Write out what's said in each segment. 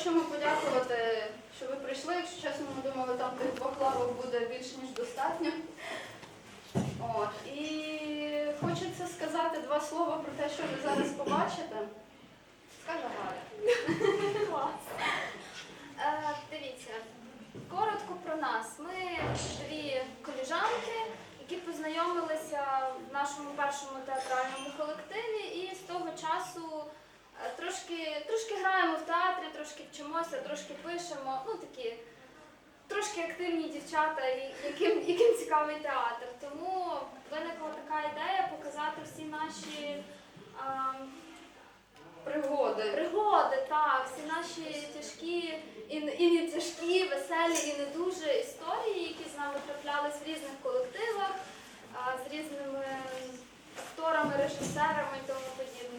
хочемо подякувати, що ви прийшли. Якщо чесно, ми думали, там тих двох буде більш ніж достатньо. От. І хочеться сказати два слова про те, що ви зараз побачите. Скаже Галя. Клас. Е, дивіться, коротко про нас. Ми дві коліжанки, які познайомилися в нашому першому театральному колективі, і з того часу трошки, трошки граємо в театрі, трошки вчимося, трошки пишемо. Ну такі трошки активні дівчата, яким, яким цікавий театр. Тому виникла така ідея показати всі наші. а, Пригоди. Пригоди, так, всі наші тяжкі і, і не тяжкі, веселі, і не дуже історії, які з нами траплялись в різних колективах, а, з різними акторами, режисерами і тому подібного.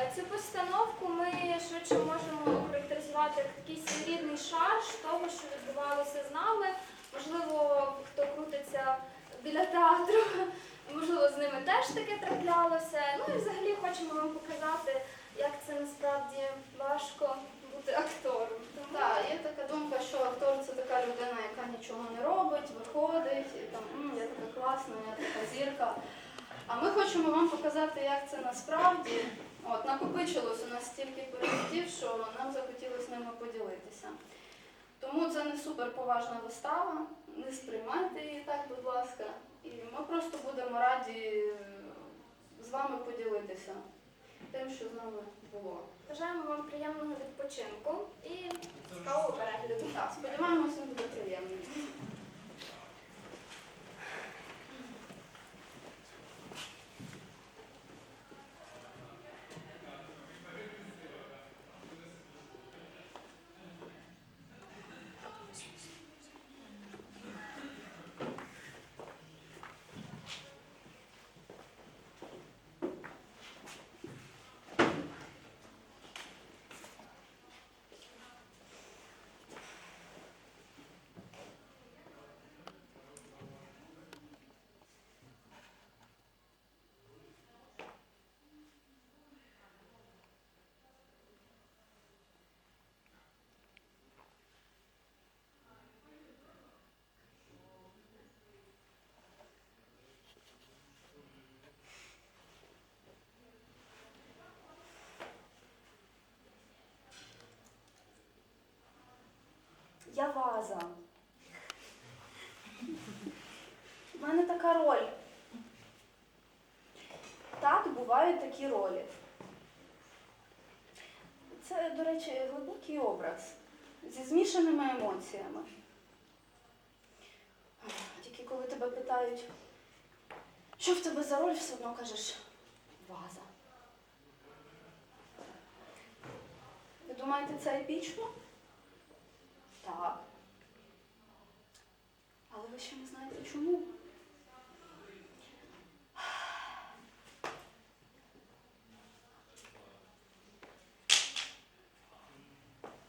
Е, Цю постановку ми швидше можемо охарактеризувати як такий своєрідний шарж того, що відбувалося з нами. Можливо, хто крутиться біля театру, можливо, з ними теж таке траплялося. Ну і взагалі хочемо вам показати, як це насправді важко бути актором. Тому Так, є така думка, що актор це така людина, яка нічого не робить, виходить, і там «М, я така класна, я така зірка. А ми хочемо вам показати, як це насправді. От, накопичилось у нас стільки пережиттів, що нам захотілося ними поділитися. Тому це не суперповажна вистава, не сприймайте її так, будь ласка. І ми просто будемо раді е, з вами поділитися тим, що з нами було. бажаємо вам приємного відпочинку і цікавого перегляду. Так, сподіваємося, буде приємно. Я ваза. У мене така роль. Так бувають такі ролі. Це, до речі, глибокий образ зі змішаними емоціями. Тільки коли тебе питають, що в тебе за роль, все одно кажеш ваза. Ви думаєте, це епічно? Так. Але ви ще не знаєте чому.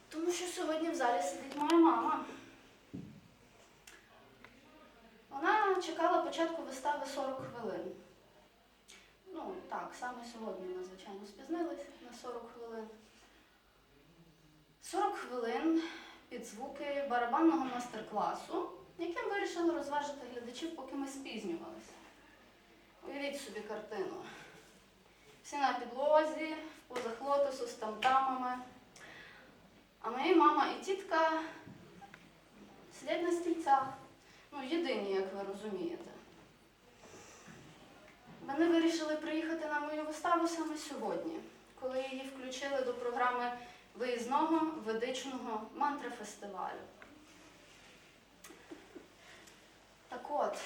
Тому що сьогодні в залі сидить моя мама. Вона чекала початку вистави 40 хвилин. Ну, так, саме сьогодні ми, звичайно, спізнились на 40 хвилин. 40 хвилин під звуки барабанного мастер-класу, яким вирішили розважити глядачів, поки ми спізнювалися. Уявіть собі картину. Всі на підлозі, в позах з тамтамами. А моя мама і тітка сидять на стільцях. Ну, єдині, як ви розумієте. Вони вирішили приїхати на мою виставу саме сьогодні, коли її включили до програми виїзного ведичного мантра-фестивалю. Так от,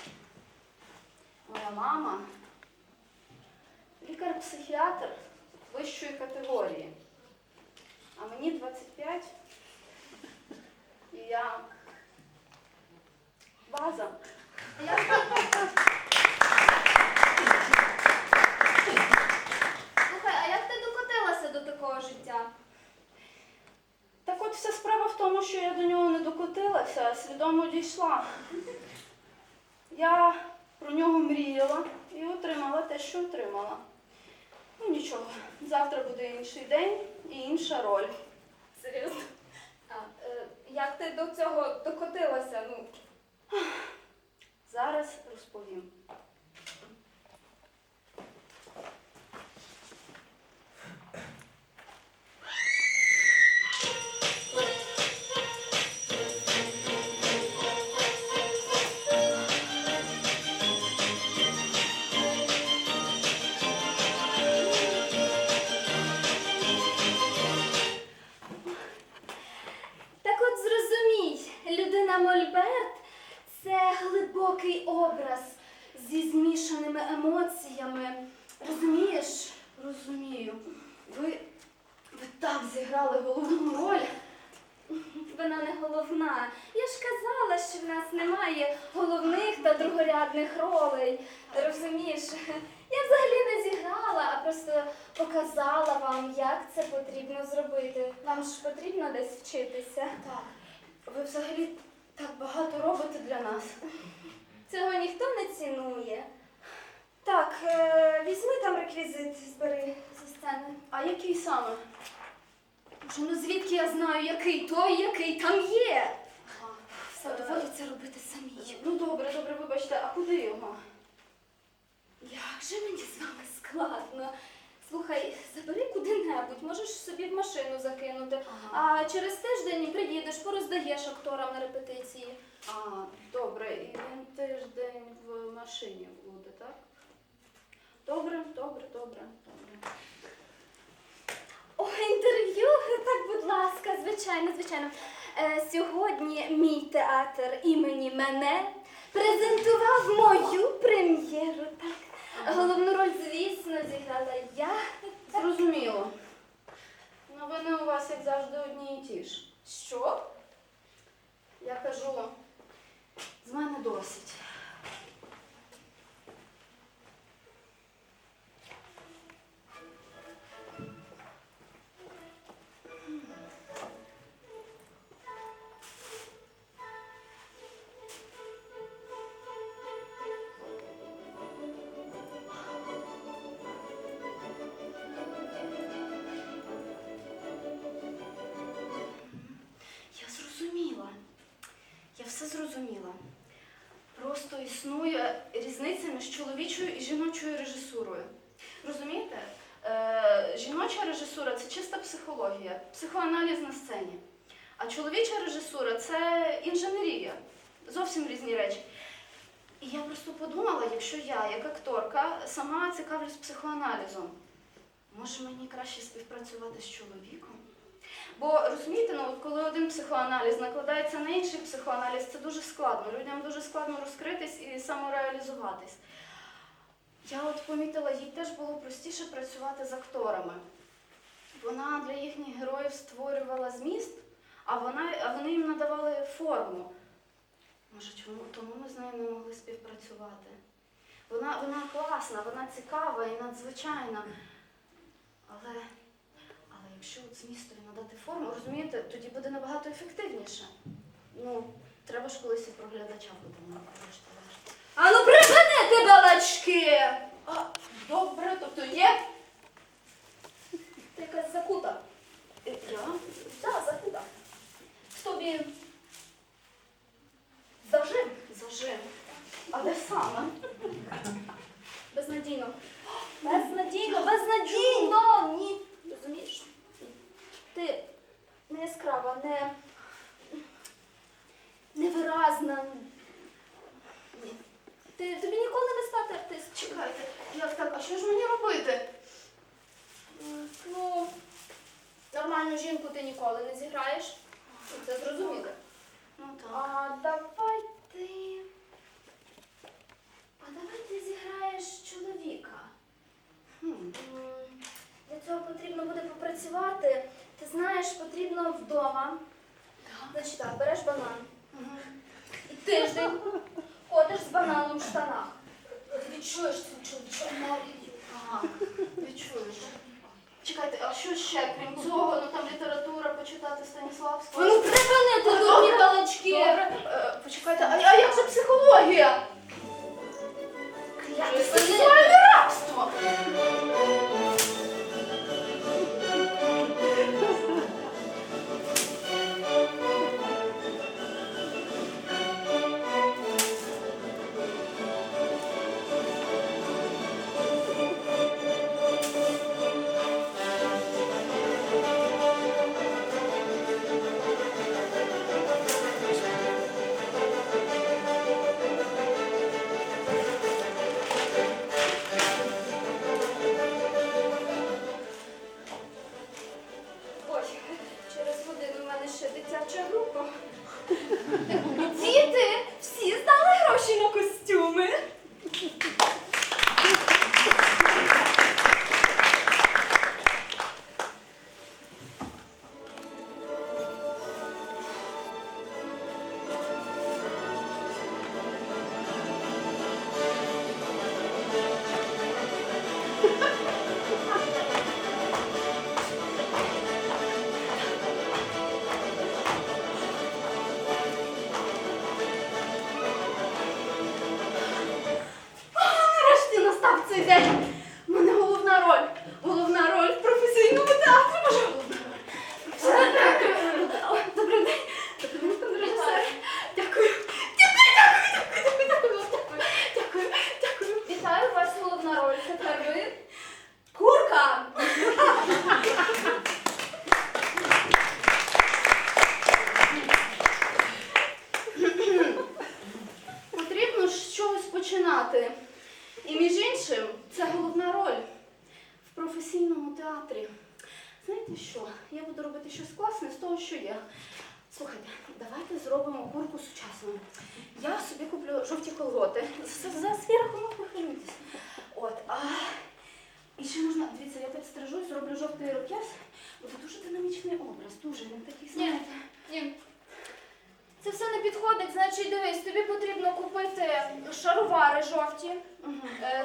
моя мама лікар-психіатр вищої категорії, а мені 25, і я база. Я Слухай, а як ти докотилася до такого життя? Вся справа в тому, що я до нього не докотилася, а свідомо дійшла. Я про нього мріяла і отримала те, що отримала. Ну нічого, завтра буде інший день і інша роль. Серйозно? Як ти до цього докотилася? Ну, Зараз розповім. Зіграли головну роль. Вона не головна. Я ж казала, що в нас немає головних та другорядних ролей. Розумієш? Я взагалі не зіграла, а просто показала вам, як це потрібно зробити. Вам ж потрібно десь вчитися. Так. Ви взагалі так багато робите для нас. Цього ніхто не цінує. Так, е, візьми там реквізит, збери зі сцени. А який саме? Боже, ну звідки я знаю, який той, який там є? Ага. Все доводиться робити самій. Ну добре, добре, вибачте, а куди його? Як же мені з вами складно. Слухай, забери куди-небудь, можеш собі в машину закинути. Ага. А через тиждень приїдеш, пороздаєш акторам на репетиції. А, добре, і він тиждень в машині буде, так? Добре, добре, добре, добре. Інтерв'ю, так, будь ласка, звичайно, звичайно. Е, сьогодні мій театр імені мене презентував мою прем'єру. Так. Головну роль, звісно, зіграла я. Зрозуміло. Новини у вас, як завжди, одні і ті ж. Що? Я кажу, з мене досить. Існує різниця між чоловічою і жіночою режисурою. Розумієте? Е, жіноча режисура це чиста психологія, психоаналіз на сцені. А чоловіча режисура це інженерія. Зовсім різні речі. І я просто подумала, якщо я, як акторка, сама цікавлюсь психоаналізом, може мені краще співпрацювати з чоловіком? Бо розумієте, ну коли один психоаналіз накладається на інший психоаналіз, це дуже складно. Людям дуже складно розкритись і самореалізуватись. Я от помітила, їй теж було простіше працювати з акторами. Вона для їхніх героїв створювала зміст, а, вона, а вони їм надавали форму. Може, чому тому ми з нею не могли співпрацювати? Вона, вона класна, вона цікава і надзвичайна. Але якщо от змістові надати форму, розумієте, тоді буде набагато ефективніше. Ну, треба ж колись і про глядача подумати. врешті-решт. Ану, припинити балачки! А, добре, тобто є. Ти якась закута. Е, Я? Так, закута. В тобі зажим. Зажим. А де саме? Безнадійно. Безнадійно, безнадійно! Ні. Розумієш? Ти не яскрава, не невиразна. Ти, тобі ніколи не стати артистом. Чекайте, як так? А що ж мені робити? Ну, нормальну жінку ти ніколи не зіграєш. Це зрозуміло. Ну так. А давай ти. А давай ти зіграєш чоловіка. Хм. Для цього потрібно буде попрацювати. Ти знаєш, потрібно вдома. Значить так, береш банан. І тиждень ходиш з бананом в штанах. Ти відчуєш цю чоловічу енергію. Ага, відчуєш. Чекайте, а що ще, крім цього, ну там література почитати Станіславського? Ну припинити дурні балачки! Добре, е, почекайте, а, а як же психологія? Кляте сексуальне рабство!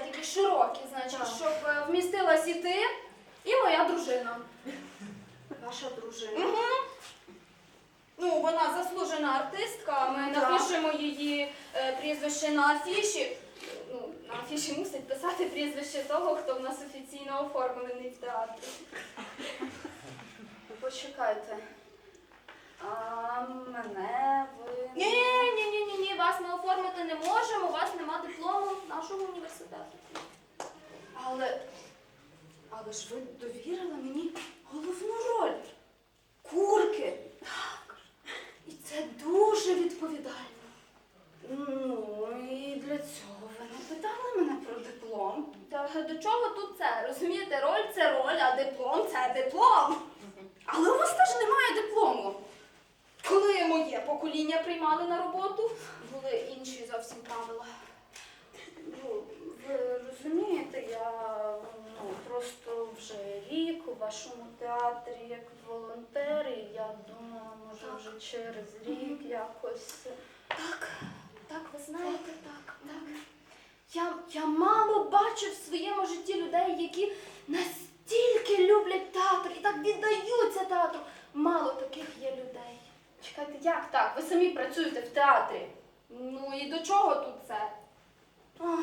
Такі широкі, значить, Так. щоб е, вмістилась і ти, і моя дружина. Ваша дружина. Угу. Ну, вона заслужена артистка, ми Так. напишемо її е, прізвище на афіші. Ну, на афіші мусить писати прізвище того, хто в нас офіційно оформлений в театрі. Почекайте. А мене ви. Ні, ні, ні, ні, ні, вас ми оформити не можемо, у вас нема диплому нашого університету. Але. Але ж ви довірили мені головну роль. Курки. Так. І це дуже відповідально. Ну, і для цього ви не питали мене про диплом. Та до чого тут це? Розумієте, роль це роль, а диплом це диплом. Але у вас теж немає диплому. Коли моє покоління приймали на роботу, були інші зовсім правила. Ну, ви розумієте, я ну, просто вже рік у вашому театрі як волонтер, і я думала, може Так. вже через рік якось. Так, так, ви знаєте, так, так. Я, я мало бачу в своєму житті людей, які настільки люблять театр і так віддаються театру. Мало таких є людей. Чекайте, як так? Ви самі працюєте в театрі. Ну і до чого тут це? Ах.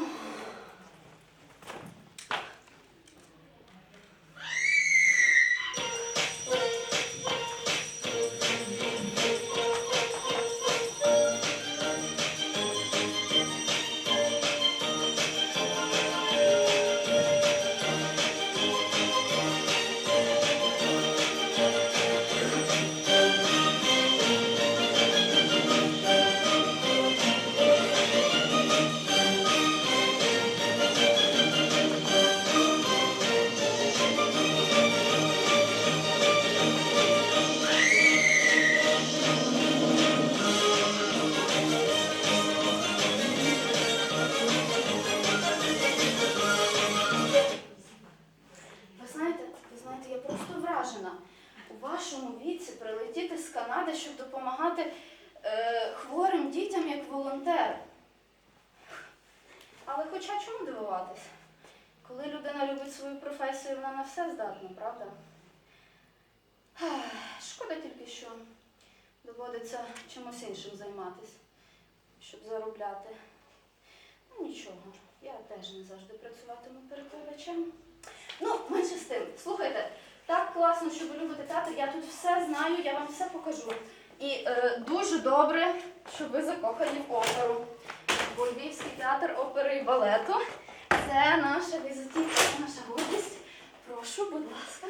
Доводиться чимось іншим займатися, щоб заробляти. Ну нічого, я теж не завжди працюватиму перекладачем. Ну, менше з тим. Слухайте, так класно, що ви любите театр. Я тут все знаю, я вам все покажу. І е, дуже добре, що ви закохані в оперу. Бо Львівський театр опери і балету це наша візитівка, наша гордість. Прошу, будь ласка.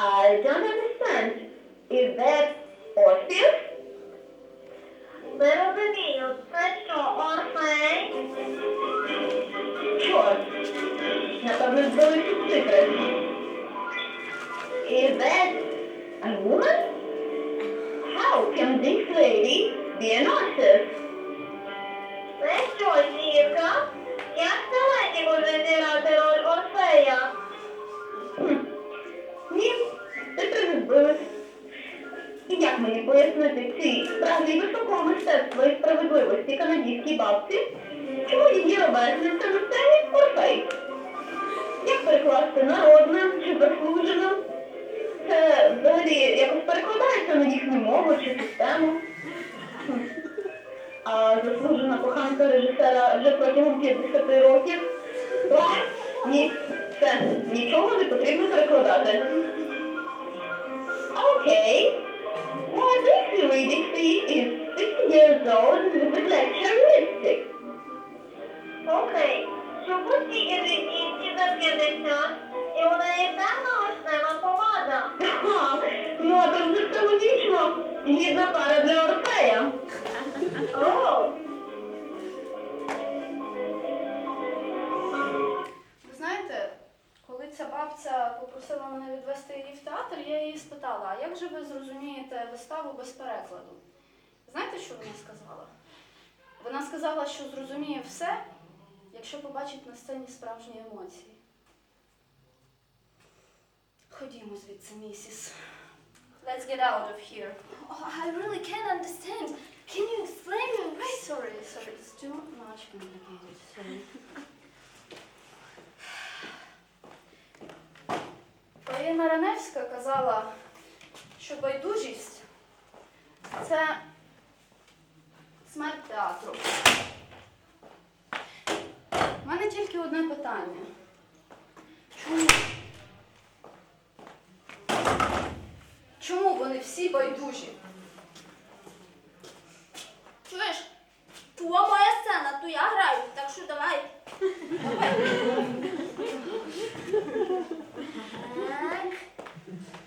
I don't understand. Is that Orpheus? Little Benito, special Orpheus? Sure. Напевно, збилися цифри. Is that a woman? How can this lady be an artist? Це що, зірка? Як давайте буде зіграти роль Орфея? І як мені пояснити цій справді високого мистецтва і справедливості канадській бабці, чому її ровесниця на сцені Орфей? Як перекласти народна чи заслужена? це взагалі якось перекладається на їхню мову чи систему. А заслужена коханка режисера вже протягом 50 років. Ні, це нічого не потрібно перекладати. Окей. Well, this reading fee is 50 years old with a lecture Окей. Чому тільки жінці за 50? І у неї темна вишнева помада. Ну, а то вже все логічно. Ця попросила мене відвести її в театр, я її спитала, а як же ви зрозумієте виставу без перекладу? Знаєте, що вона сказала? Вона сказала, що зрозуміє все, якщо побачить на сцені справжні емоції. Ходімо звідси, місіс. Let's get out of here. Oh, I really can't understand. Can you explain me? Sorry, sorry, it's too much complicated. Sorry. Поліна Раневська казала, що байдужість це смерть театру. У мене тільки одне питання. Чому? Чому вони всі байдужі? Чуєш? То моя сцена, то я граю, так що давай. Так.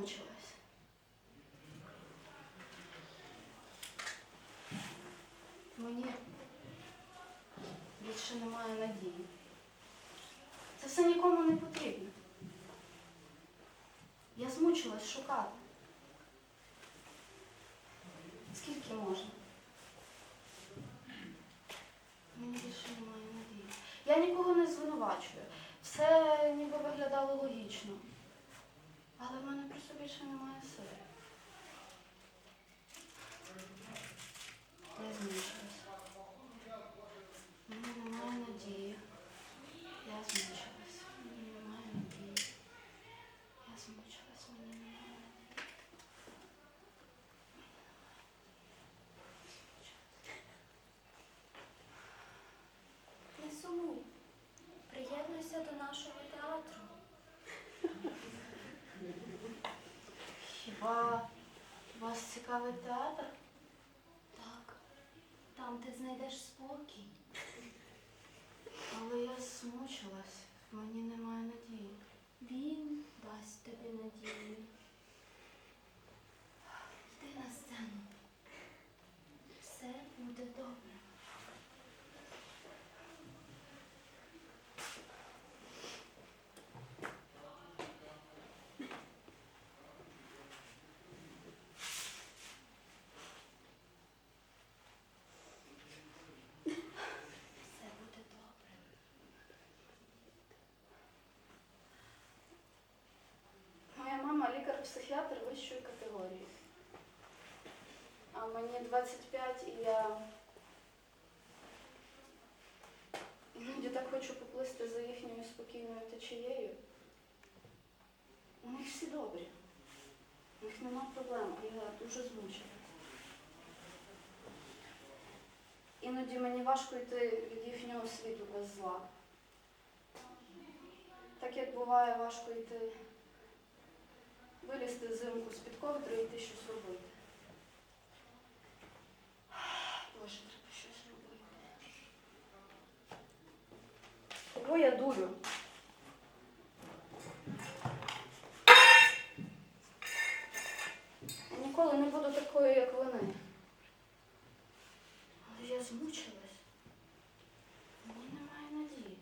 Я. Мені більше немає надії. Це все нікому не потрібно. Я змучилась шукати. Скільки можна? Мені більше немає надії. Я нікого не звинувачую. Все ніби виглядало логічно. Але в мене просто більше немає сили. Я змучилась. В мене немає надії. Я змучилась. Мені немає надії. Я змучилась, мені немає надії. Не сумуй. Приєднуйся до нашого театру. Хіба вас цікавить театр? Так, там ти знайдеш спокій. Але я змучилась. Мені немає надії. Він дасть тобі надію. Йди на сцену. Все буде добре. Все буде добре. Моя лікар-психіатр вищої категорії. А мені 25 і я іноді так хочу поплисти за їхньою спокійною течією. У них всі добрі. У них нема проблем, а я дуже змучена. Іноді мені важко йти від їхнього світу без зла. Так як буває важко йти вилізти зимку з-під ковдри і йти щось робити. Боже, треба щось робити. Кого я дурю? Я Ніколи не буду такою, як вони. Але я змучилась. Мені немає надії.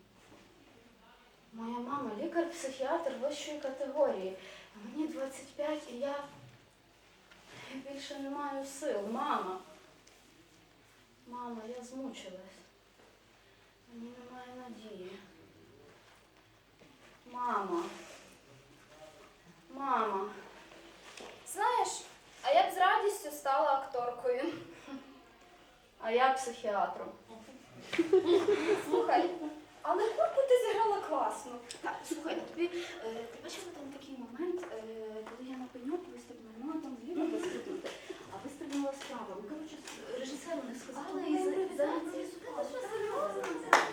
Моя мама лікар-психіатр вищої категорії. Мені 25 і я більше не маю сил. Мама. Мама, я змучилась. Мені немає надії. Мама. Мама. Знаєш, а я б з радістю стала акторкою. А я психіатром. Слухай, але курку ти зіграла класно. Так, слухай, ну тобі, е, ти бачила там такий момент, е, коли я на пеньок вистрибнула, ну там зліва вистрибнути, а вистрибнула справа. Ну, коротше, режисеру не сказали і за, за за- Невеличке